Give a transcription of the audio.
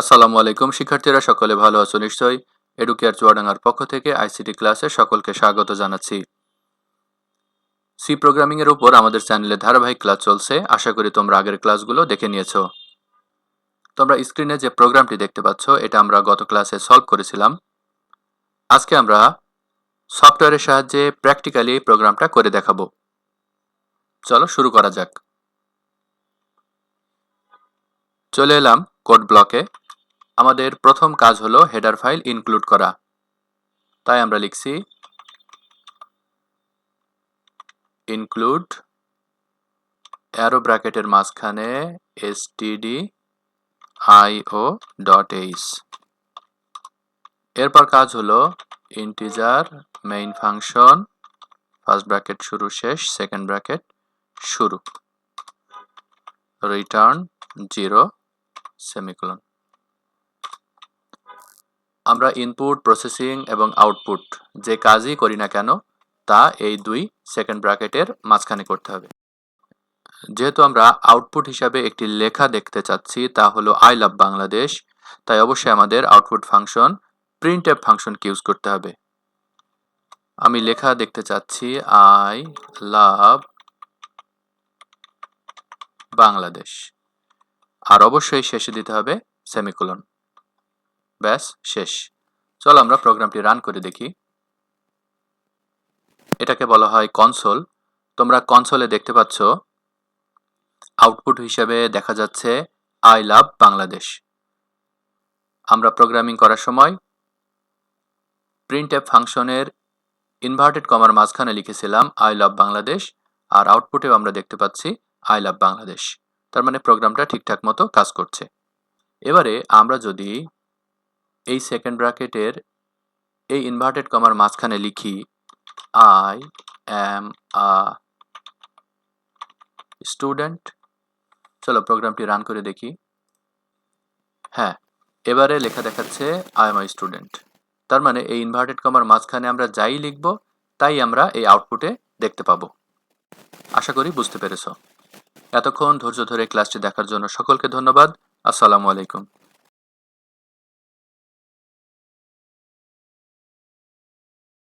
আসসালামু আলাইকুম, শিক্ষার্থীরা, সকলে ভালো আছো নিশ্চয়ই? এডুকেয়ার চুয়াডাঙ্গার পক্ষ থেকে আইসিটি ক্লাসে সকলকে স্বাগত জানাচ্ছি। সি প্রোগ্রামিং এর উপর আমাদের চ্যানেলে ধারাবাহিক ক্লাস চলছে। আশা করি তোমরা আগের ক্লাসগুলো দেখে নিয়েছো। তোমরা স্ক্রিনে যে প্রোগ্রামটি দেখতে পাচ্ছ, এটা আমরা গত ক্লাসে সলভ করেছিলাম। আজকে আমরা সফটওয়্যারের সাহায্যে প্র্যাকটিক্যালি প্রোগ্রামটা করে দেখাবো। চলো শুরু করা যাক। চলে এলাম কোড ব্লকে আমাদের প্রথম কাজ হলো হেডার ফাইল ইনক্লুড করা। তাই আমরা লিখছি, ইনক্লুড অ্যারো ব্র্যাকেটের মাঝখানে এসটিডি আইও ডট এইচ এরপর কাজ হলো integer main function first bracket শুরু, শেষ সেকেন্ড ব্র্যাকেট শুরু। রিটার্ন জিরো সেমিকোলন আমরা ইনপুট প্রসেসিং এবং আউটপুট যে কাজই করি না কেন, তা এই দুই সেকেন্ড ব্র্যাকেটের মাঝখানে করতে হবে। যেহেতু আমরা আউটপুট হিসাবে একটি লেখা দেখতে চাচ্ছি, তা হলো আই লাভ বাংলাদেশ তাই অবশ্যই আমাদের আউটপুট ফাংশন প্রিন্ট অ্যাপ ফাংশনকে ইউজ করতে হবে। আমি লেখা দেখতে চাচ্ছি আই লাভ বাংলাদেশ আর অবশ্যই শেষে দিতে হবে সেমিকোলন ব্যাস, শেষ। চলো আমরা প্রোগ্রামটি রান করে দেখি। এটাকে বলা হয় কনসোল। তোমরা কনসোলে দেখতে পাচ্ছ, আউটপুট হিসেবে দেখা যাচ্ছে আই লাভ বাংলাদেশ। আমরা প্রোগ্রামিং করার সময় প্রিন্ট অ্যাপ ফাংশনের ইনভার্টেড কমার মাঝখানে লিখেছিলাম আই লাভ বাংলাদেশ, আর আউটপুটেও আমরা দেখতে পাচ্ছি আই লাভ বাংলাদেশ। তার মানে প্রোগ্রামটা ঠিকঠাক মতো কাজ করছে। এবারে আমরা যদি এই সেকেন্ড ব্র্যাকেটের এই ইনভার্টেড কমার মাঝখানে লিখি আই অ্যাম আ স্টুডেন্ট চলো প্রোগ্রামটি রান করে দেখি। হ্যাঁ এবারে লেখা দেখাচ্ছে আই এম আই স্টুডেন্ট তার মানে এই ইনভার্টেড কমার মাঝখানে আমরা যাই লিখব, তাই আমরা এই আউটপুটে দেখতে পাবো। আশা করি বুঝতে পেরেছ। এতক্ষণ ধৈর্য ধরে ক্লাসটি দেখার জন্য সকলকে ধন্যবাদ। আসসালামু আলাইকুম।